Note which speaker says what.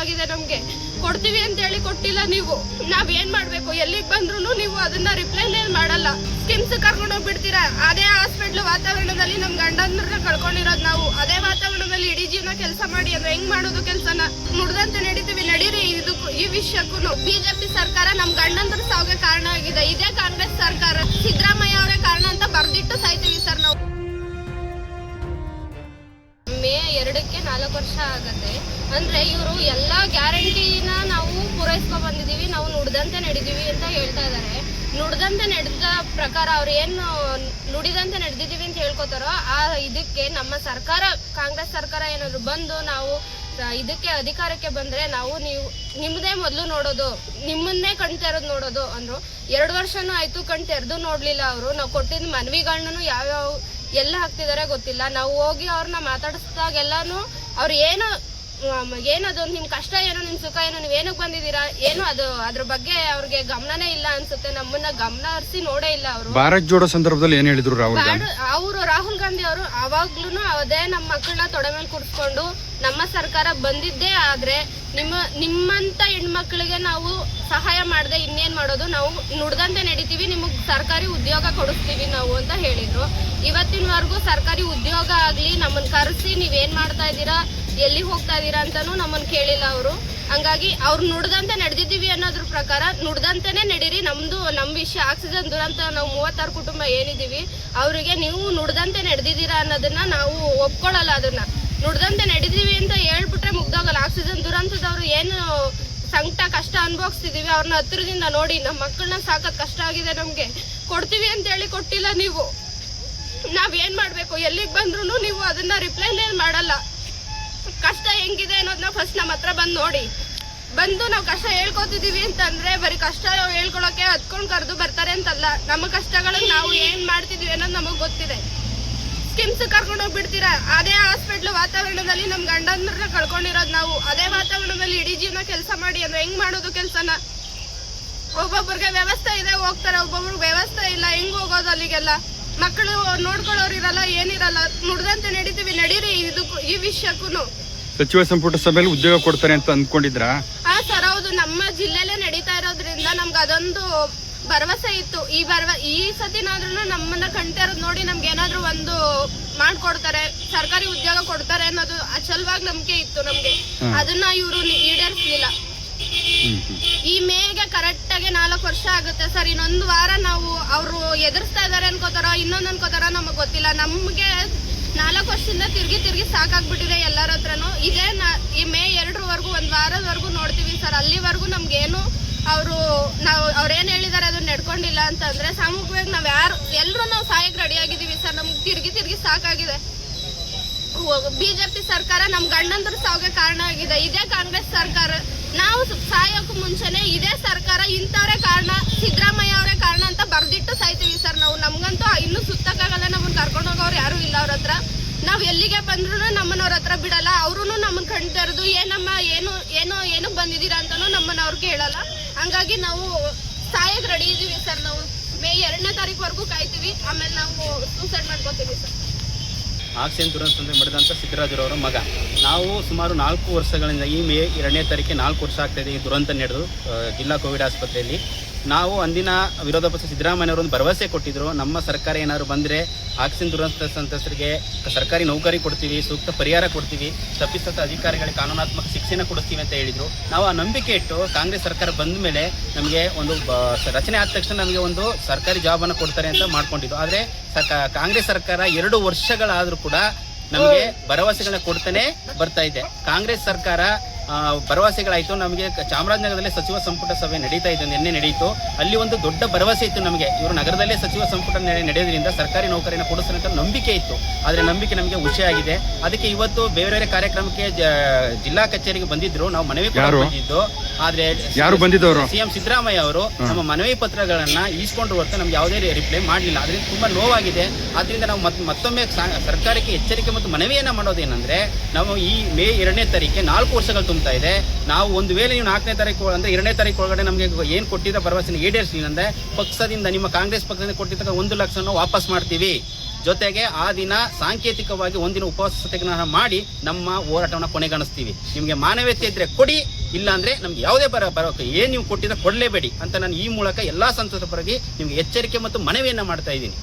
Speaker 1: ಆಗಿದೆ ನಮ್ಗೆ. ಕೊಡ್ತೀವಿ ಅಂತ ಹೇಳಿ ಕೊಟ್ಟಿಲ್ಲ ನೀವು. ನಾವ್ ಏನ್ ಮಾಡ್ಬೇಕು? ಎಲ್ಲಿಗ್ ಬಂದ್ರು ನೀವು ಅದನ್ನ ರಿಪ್ಲೈನೇ ಮಾಡಲ್ಲ. ಸ್ಕಿಮ್ಸ್ ಕರ್ಕೊಂಡು ಹೋಗ್ಬಿಡ್ತೀರಾ? ಅದೇ ಹಾಸ್ಪಿಟ್ಲ್ ವಾತಾವರಣದಲ್ಲಿ ನಮ್ ಗಂಡಂದ್ರನ್ನ ಕಳ್ಕೊಂಡಿರೋದ್ ನಾವು. ಅದೇ ವಾತಾವರಣದಲ್ಲಿ ಇಡೀ ಜೀವನ ಕೆಲಸ ಮಾಡಿ ಅಂದ್ರೆ ಹೆಂಗ್ ಮಾಡೋದು ಕೆಲ್ಸನ? ನುಡ್ದಂತೆ ನಡೀತೀವಿ. ನಡೀರಿ ಇದಕ್ಕೂ, ಈ ವಿಷಯಕ್ಕೂ ಬಿಜೆಪಿ ಸರ್ಕಾರ ನಮ್ ಗಂಡಂದ್ರ ಸಾವಿಗೆ ಕಾರಣ ಆಗಿದೆ. ಇದೇ ಕಾಂಗ್ರೆಸ್ ಸರ್ಕಾರ. ಸಿದ್ದರಾಮಯ್ಯ ಅವರೇ ಕಾರಣ ಅಂತ ಬರ್ದಿಟ್ಟು ಸಾಯ್ತೀವಿ ಸರ್ ನಾವು. ಮೇ ಎರಡಕ್ಕೆ ನಾಲ್ಕು ವರ್ಷ ಆಗತ್ತೆ. ಅಂದ್ರೆ ಇವರು ಎಲ್ಲಾ ಗ್ಯಾರಂಟಿನ ನಾವು ಪೂರೈಸ್ಕೊ ಬಂದಿದೀವಿ, ನಾವು ನುಡ್ದಂತೆ ನಡೆದೀವಿ ಅಂತ ಹೇಳ್ತಾ ಇದಾರೆ. ನುಡ್ದಂತೆ ನಡೆದ ಪ್ರಕಾರ ಅವ್ರು ಏನು ನುಡಿದಂತೆ ನಡೆದಿದ್ದೀವಿ ಅಂತ ಹೇಳ್ಕೊತಾರೋ ಆ ಇದಕ್ಕೆ ನಮ್ಮ ಸರ್ಕಾರ, ಕಾಂಗ್ರೆಸ್ ಸರ್ಕಾರ ಏನಾದ್ರು ಬಂದು ನಾವು ಇದಕ್ಕೆ ಅಧಿಕಾರಕ್ಕೆ ಬಂದ್ರೆ ನಾವು ನೀವು ನಿಮ್ಮದೇ ಮೊದಲು ನೋಡೋದು, ನಿಮ್ಮನ್ನೇ ಕಣ್ ನೋಡೋದು ಅಂದ್ರು. ಎರಡು ವರ್ಷನೂ ಆಯ್ತು ಕಣ್ ತೆರೆದು ನೋಡ್ಲಿಲ್ಲ ಅವರು. ನಾವು ಕೊಟ್ಟಿದ್ದ ಮನವಿಗಳನ್ನೂ ಯಾವ್ಯಾವ ಎಲ್ಲ ಹಾಕ್ತಿದಾರೆ ಗೊತ್ತಿಲ್ಲ. ನಾವು ಹೋಗಿ ಅವ್ರನ್ನ ಮಾತಾಡಿಸ್ದಾಗೆಲ್ಲಾನು ಅವ್ರು ಏನು ಏನದು? ನಿಮ್ ಕಷ್ಟ ಏನು ನಿಮ್ ಸುಖ ಏನು ನೀವ್ ಏನಕ್ ಬಂದಿದ್ದೀರಾ? ಏನು ಅದು ಅದ್ರ ಬಗ್ಗೆ ಅವ್ರಿಗೆ ಗಮನನೇ ಇಲ್ಲ ಅನ್ಸುತ್ತೆ. ನಮ್ಮನ್ನ ಗಮನ ಹರಿಸಿ ನೋಡೇ ಇಲ್ಲ ಅವರು.
Speaker 2: ಭಾರತ್ ಜೋಡೋ ಸಂದರ್ಭದಲ್ಲಿ ಏನ್ ಹೇಳಿದ್ರು ರಾಹುಲ್
Speaker 1: ಅವರು ರಾಹುಲ್ ಗಾಂಧಿ ಅವರು ಅವಾಗ್ಲೂ ಅದೇ ನಮ್ಮ ಮಕ್ಕಳನ್ನ ತೊಡೆ ಮೇಲೆ ಕೂರಿಸ್ಕೊಂಡು ನಮ್ಮ ಸರ್ಕಾರ ಬಂದಿದ್ದೇ ಆದ್ರೆ ನಿಮ್ಮ ನಿಮ್ಮಂತ ಹೆಣ್ಮಕ್ಳಿಗೆ ನಾವು ಸಹಾಯ ಮಾಡದೆ ಇನ್ನೇನ್ ಮಾಡೋದು? ನಾವು ನುಡ್ದಂತೆ ನಡಿತೀವಿ ನಿಮಗ್ ಸರ್ಕಾರಿ ಉದ್ಯೋಗ ಕೊಡಿಸ್ತೀವಿ ನಾವು ಅಂತ ಹೇಳಿದ್ರು. ಇವತ್ತಿನವರೆಗೂ ಸರ್ಕಾರಿ ಉದ್ಯೋಗ ಆಗ್ಲಿ ನಮ್ಮನ್ನ ಕರೆಸಿ ನೀವೇನ್ ಮಾಡ್ತಾ ಇದ್ದೀರಾ? ಎಲ್ಲಿ ಹೋಗ್ತಾ ಇದೀರಾ ಅಂತಾನು ನಮ್ಮನ್ನ ಕೇಳಿಲ್ಲ ಅವರು. ಹಂಗಾಗಿ ಅವ್ರು ನುಡ್ದಂತೆ ನಡೆದಿದ್ದೀವಿ ಅನ್ನೋದ್ರ ಪ್ರಕಾರ ನುಡ್ದಂತೆನೆ ನಡೀರಿ. ನಮ್ದು, ನಮ್ ವಿಷಯ ಆಕ್ಸಿಜನ್ ದುರಂತ ನಾವು ಮೂವತ್ತಾರು ಕುಟುಂಬ ಏನಿದೀವಿ ಅವರಿಗೆ ನೀವು ನುಡ್ದಂತೆ ನಡೆದಿದ್ದೀರಾ ಅನ್ನೋದನ್ನ ನಾವು ಒಪ್ಕೊಳ್ಳಲ್ಲ ಅದನ್ನ. ನುಡ್ದಂತೆ ನಡೆದೀವಿ ಅಂತ ಹೇಳ್ಬಿಟ್ರೆ ಮುಗ್ದೋಗಲ್ಲ. ಆಕ್ಸಿಜನ್ ದುರಂತದವ್ರು ಏನು ಸಂಕಟ, ಕಷ್ಟ ಅನುಭವಿಸ್ತಿದೀವಿ ಅವ್ರನ್ನ ಹತ್ರದಿಂದ ನೋಡಿ ನಮ್ಮ ಮಕ್ಕಳನ್ನ ಸಾಕತ್ ಕಷ್ಟ ಆಗಿದೆ ನಮ್ಗೆ. ಕೊಡ್ತೀವಿ ಅಂತ ಹೇಳಿ ಕೊಟ್ಟಿಲ್ಲ ನೀವು. ನಾವ್ ಏನ್ ಮಾಡ್ಬೇಕು? ಎಲ್ಲಿಗ್ ಬಂದ್ರು ನೀವು ಅದನ್ನ ಕಷ್ಟ ಹೆಂಗಿದೆ ಅನ್ನೋದನ್ನ ಫಸ್ಟ್ ನಮ್ಮ ಹತ್ರ ಬಂದು ನೋಡಿ. ಬಂದು ನಾವು ಕಷ್ಟ ಹೇಳ್ಕೊತಿದೀವಿ ಅಂತಂದ್ರೆ ಬರೀ ಕಷ್ಟ ಹೇಳ್ಕೊಳಕ್ಕೆ ಹತ್ಕೊಂಡು ಕರೆದು ಬರ್ತಾರೆ ಅಂತಲ್ಲ. ನಮ್ಮ ಕಷ್ಟಗಳು ನಾವು ಏನ್ ಮಾಡ್ತಿದೀವಿ ಅನ್ನೋದು ನಮಗ್ ಗೊತ್ತಿದೆ. ಸ್ಕಿಮ್ಸ್ ಕರ್ಕೊಂಡು ಹೋಗ್ಬಿಡ್ತೀರಾ? ಅದೇ ಹಾಸ್ಪಿಟ್ಲ್ ವಾತಾವರಣದಲ್ಲಿ ನಮ್ ಗಂಡಂದ್ರನ್ನ ಕಳ್ಕೊಂಡಿರೋದು ನಾವು. ಅದೇ ವಾತಾವರಣದಲ್ಲಿ ಇಡೀ ಜೀವನ ಕೆಲಸ ಮಾಡಿ ಅಂದ್ರೆ ಹೆಂಗ್ ಮಾಡೋದು ಕೆಲ್ಸನ? ಒಬ್ಬೊಬ್ರಿಗೆ ವ್ಯವಸ್ಥೆ ಇದೆ, ಹೋಗ್ತಾರೆ. ಒಬ್ಬೊಬ್ರಿಗೆ ವ್ಯವಸ್ಥೆ ಇಲ್ಲ, ಹೆಂಗ್ ಹೋಗೋದು ಅಲ್ಲಿಗೆಲ್ಲ? ಮಕ್ಕಳು ನೋಡ್ಕೊಳ್ಳೋರು ಇರಲ್ಲ, ಏನಿರಲ್ಲ. ನುಡ್ದಂತೆ ನಡೀತೀವಿ, ನಡೀರಿ. ಇದಕ್ಕೂ ಈ ವಿಷಯಕ್ಕೂ
Speaker 2: ಸಚಿವ ಸಂಪುಟ ಸಭೆಯಲ್ಲಿ ಉದ್ಯೋಗ ಕೊಡ್ತಾರೆ ಅಂತ ಅಂದ್ಕೊಂಡಿದ್ರ?
Speaker 1: ಹಾ ಸರ್ ಹೌದು. ನಮ್ಮ ಜಿಲ್ಲೆಲೇ ನಡೀತಾ ಇರೋದ್ರಿಂದ ನಮ್ಗೆ ಅದೊಂದು ಭರವಸೆ ಇತ್ತು. ಈ ಭರವ ಈ ಸತಿನಾದ್ರೂ ನಮ್ಮನ್ನ ಕಣ್ತಿರೋದ್ ನೋಡಿ ನಮ್ಗೆ ಏನಾದ್ರೂ ಒಂದು ಮಾಡ್ಕೊಡ್ತಾರೆ ಸರ್ಕಾರಿ ಉದ್ಯೋಗ ಕೊಡ್ತಾರೆ ಅನ್ನೋದು ಅಚಲವಾಗಿ ನಂಬಿಕೆ ಇತ್ತು ನಮ್ಗೆ. ಅದನ್ನ ಇವರು ಈಡೇರಿಸ್ಲಿಲ್ಲ. ಈ ಮೇಗೆ ಕರೆಕ್ಟ್ ಆಗಿ ನಾಲ್ಕು ವರ್ಷ ಆಗುತ್ತೆ. ಸರ್ ಇನ್ನೊಂದು ವಾರ ನಾವು ಅವರು ಎದುರಿಸ್ತಾ ಇದಾರೆ ಅನ್ಕೋತಾರ ಇನ್ನೊಂದ್ ಅನ್ಕೋತಾರ ನಮಗ್ ಗೊತ್ತಿಲ್ಲ. ನಮ್ಗೆ ನಾಲ್ಕು ತಿರುಗಿ ತಿರ್ಗಿ ತಿರ್ಗಿ ಸಾಕಾಗ್ಬಿಟ್ಟಿದೆ ಎಲ್ಲರ ಹತ್ರನು. ಇದೇ ಈ ಮೇ ಎರಡರವರೆಗೂ, ಒಂದು ವಾರದವರೆಗೂ ನೋಡ್ತೀವಿ ಸರ್. ಅಲ್ಲಿವರೆಗೂ ನಮ್ಗೇನು ಅವರು, ನಾವು, ಅವ್ರೇನು ಹೇಳಿದ್ದಾರೆ ಅದನ್ನ ನಡ್ಕೊಂಡಿಲ್ಲ ಅಂತಂದ್ರೆ, ಸಾಮೂಹಿಕವಾಗಿ ನಾವು ಯಾರು ಎಲ್ಲರೂ ನಾವು ಸಹಾಯಕ್ಕೆ ರೆಡಿ ಆಗಿದ್ದೀವಿ ಸರ್. ನಮ್ಗೆ ತಿರ್ಗಿ ತಿರ್ಗಿ ಸಾಕಾಗಿದೆ. ಬಿಜೆಪಿ ಸರ್ಕಾರ ನಮ್ಮ ಗಂಡಂದ್ರ ಸಾವಿಗೆ ಕಾರಣ ಆಗಿದೆ. ಇದೇ ಕಾಂಗ್ರೆಸ್ ಸರ್ಕಾರ. ನಾವು ಸಾಯೋಕ್ಕೂ ಸಾಯೋಕು ಮುಂಚೆನೆ ಇದೇ ಸರ್ಕಾರ ಇಂಥವ್ರೇ ಕಾರಣ, ಸಿದ್ದರಾಮಯ್ಯ ಅವರೇ ಕಾರಣ ಅಂತ ಬರ್ದಿಟ್ಟು ಸಾಯ್ತೀವಿ ಸರ್ ನಾವು. ನಮ್ಗಂತೂ ಇನ್ನೂ ಸುತ್ತಕ್ಕಾಗಲ್ಲ. ನಮ್ಮನ್ನ ಕರ್ಕೊಂಡು ಹೋಗೋರು ಯಾರು ಇಲ್ಲ ಅವ್ರ ಹತ್ರ. ನಾವ್ ಎಲ್ಲಿಗೆ ಬಂದ್ರು ನಮ್ಮನ್ನ ಅವ್ರ ಹತ್ರ ಬಿಡಲ್ಲ ಅವ್ರು ನಮ್ಮನ್ನ ಕಣ್ ಏನಮ್ಮ ಏನು ಏನು ಏನಕ್ಕೆ ಬಂದಿದ್ದೀರಾ ಅಂತಾನು ನಮ್ಮನ್ನ ಅವ್ರು ಕೇಳಲ್ಲ ಹಂಗಾಗಿ ನಾವು ಸಾಯಕ್ ರೆಡಿ ಇದೀವಿ ಸರ್ ನಾವು. ಮೇ ಎರಡನೇ ತಾರೀಕು ಕಾಯ್ತೀವಿ, ಆಮೇಲೆ ನಾವು ಸೂಸೈಡ್ ಮಾಡ್ಕೋತೀವಿ ಸರ್.
Speaker 3: ಆಕ್ಸಿಜನ್ ದುರಂತ ಮಾಡಿದಂಥ ಸಿದ್ದರಾಜರವರ ಮಗ. ನಾವು ಸುಮಾರು ನಾಲ್ಕು ವರ್ಷಗಳಿಂದ ಈ ಮೇ ಎರಡನೇ ತಾರೀಕಿಗೆ ನಾಲ್ಕು ವರ್ಷ ಆಗ್ತಾಯಿದೆ ಈ ದುರಂತ ನಡೆದು ಜಿಲ್ಲಾ ಕೋವಿಡ್ ಆಸ್ಪತ್ರೆಯಲ್ಲಿ. ನಾವು ಅಂದಿನ ವಿರೋಧ ಪಕ್ಷ ಸಿದ್ದರಾಮಯ್ಯವರು ಭರವಸೆ ಕೊಟ್ಟಿದ್ರು. ನಮ್ಮ ಸರ್ಕಾರ ಏನಾದ್ರು ಬಂದರೆ ಆಕ್ಸಿಜನ್ ದುರಂತ ಸಂತ್ರಸ್ತರಿಗೆ ಸರ್ಕಾರಿ ನೌಕರಿ ಕೊಡ್ತೀವಿ, ಸೂಕ್ತ ಪರಿಹಾರ ಕೊಡ್ತೀವಿ ತಪ್ಪಿಸ್ತ ಅಧಿಕಾರಿಗಳಿಗೆ ಕಾನೂನಾತ್ಮಕ ಶಿಕ್ಷೆನ ಕೊಡಿಸ್ತೀವಿ ಅಂತ ಹೇಳಿದ್ರು. ನಾವು ಆ ನಂಬಿಕೆ ಇಟ್ಟು ಕಾಂಗ್ರೆಸ್ ಸರ್ಕಾರ ಬಂದ ಮೇಲೆ ನಮಗೆ ಒಂದು ರಚನೆ ಆದ ತಕ್ಷಣ ನಮಗೆ ಒಂದು ಸರ್ಕಾರಿ ಜಾಬನ್ನು ಕೊಡ್ತಾರೆ ಅಂತ ಮಾಡ್ಕೊಂಡಿದ್ದು. ಆದರೆ ಕಾಂಗ್ರೆಸ್ ಸರ್ಕಾರ ಎರಡು ವರ್ಷಗಳಾದರೂ ಕೂಡ ನಮಗೆ ಭರವಸೆಗಳನ್ನ ಕೊಡ್ತಾನೆ ಬರ್ತಾ ಇದೆ. ಕಾಂಗ್ರೆಸ್ ಸರ್ಕಾರ ಭರವಸೆಗಳಾಯ್ತು. ನಮಗೆ ಚಾಮರಾಜನಗರದಲ್ಲೇ ಸಚಿವ ಸಂಪುಟ ಸಭೆ ನಡೀತಾ ಇದೆ ನಿನ್ನೆ ನಡೆಯಿತು ಅಲ್ಲಿ ಒಂದು ದೊಡ್ಡ ಭರವಸೆ ಇತ್ತು ನಮಗೆ. ಇವರು ನಗರದಲ್ಲೇ ಸಚಿವ ಸಂಪುಟ ನಡೆ- ನಡೆಯೋದ್ರಿಂದ ಸರ್ಕಾರಿ ನೌಕರಿನ ಕೊಡಿಸ್ತಾರೆ ಅಂತ ನಂಬಿಕೆ ಇತ್ತು. ಆದರೆ ನಂಬಿಕೆ ನಮಗೆ ಆಗಿದೆ. ಅದಕ್ಕೆ ಇವತ್ತು ಬೇರೆ ಬೇರೆ ಕಾರ್ಯಕ್ರಮಕ್ಕೆ ಜಿಲ್ಲಾ ಕಚೇರಿಗೆ ಬಂದಿದ್ರು. ನಾವು ಮನವಿ
Speaker 2: ಪತ್ರ?
Speaker 3: ಬಂದಿದ್ದು ಆದ್ರೆ ಸಿಎಂ ಸಿದ್ದರಾಮಯ್ಯ ಅವರು ನಮ್ಮ ಮನವಿ ಪತ್ರಗಳನ್ನ ಈಸ್ಕೊಂಡು ಹೊರತು ನಮ್ಗೆ ಯಾವುದೇ ರಿಪ್ಲೈ ಮಾಡಲಿಲ್ಲ. ಅದರಿಂದ ತುಂಬಾ ನೋವಾಗಿದೆ. ಆದ್ರಿಂದ ನಾವು ಮತ್ ಮತ್ತೊಮ್ಮೆ ಸರ್ಕಾರಕ್ಕೆ ಎಚ್ಚರಿಕೆ ಮತ್ತು ಮನವಿಯನ್ನ ಮಾಡೋದೇನೆಂದ್ರೆ ನಾವು ಈ ಮೇ ಎರಡನೇ ತಾರೀಕೆ ನಾಲ್ಕು ವರ್ಷಗಳು ತುಂಬ್ತಾ ಇದೆ. ನಾವು ಒಂದು ವೇಳೆ ನೀವು ನಾಲ್ಕನೇ ತಾರೀಕು ಅಂದ್ರೆ ಎರಡನೇ ತಾರೀಕು ಒಳಗಡೆ ನಮಗೆ ಏನು ಕೊಟ್ಟಿದ್ದ ಭರವಸೆನ ಈಡೇರಿಸಲಿಲ್ಲ ಅಂದ್ರೆ ಪಕ್ಷದಿಂದ ನಿಮ್ಮ ಕಾಂಗ್ರೆಸ್ ಪಕ್ಷದಿಂದ ಕೊಟ್ಟಿದ್ದ ಒಂದು ಲಕ್ಷ ವಾಪಸ್ ಮಾಡ್ತೀವಿ. ಜೊತೆಗೆ ಆ ದಿನ ಸಾಂಕೇತಿಕವಾಗಿ ಒಂದಿನ ಉಪವಾಸ ಸತ್ಯಾಗ್ರಹ ಮಾಡಿ ನಮ್ಮ ಹೋರಾಟವನ್ನು ಕೊನೆಗಾಣಿಸ್ತೀವಿ. ನಿಮಗೆ ಮಾನವೀಯತೆ ಇದ್ರೆ ಕೊಡಿ ಇಲ್ಲ ಅಂದ್ರೆ ನಮ್ಗೆ ಯಾವುದೇ ಬರ ಬರೋಕೆ ಏನು ನೀವು ಕೊಟ್ಟಿದ್ರೆ ಕೊಡಲೇಬೇಡಿ ಅಂತ ನಾನು ಈ ಮೂಲಕ ಎಲ್ಲಾ ಸಂತೋಷ ಪರವಾಗಿ ನಿಮ್ಗೆ ಎಚ್ಚರಿಕೆ ಮತ್ತು ಮನವಿಯನ್ನ ಮಾಡ್ತಾ ಇದ್ದೀನಿ.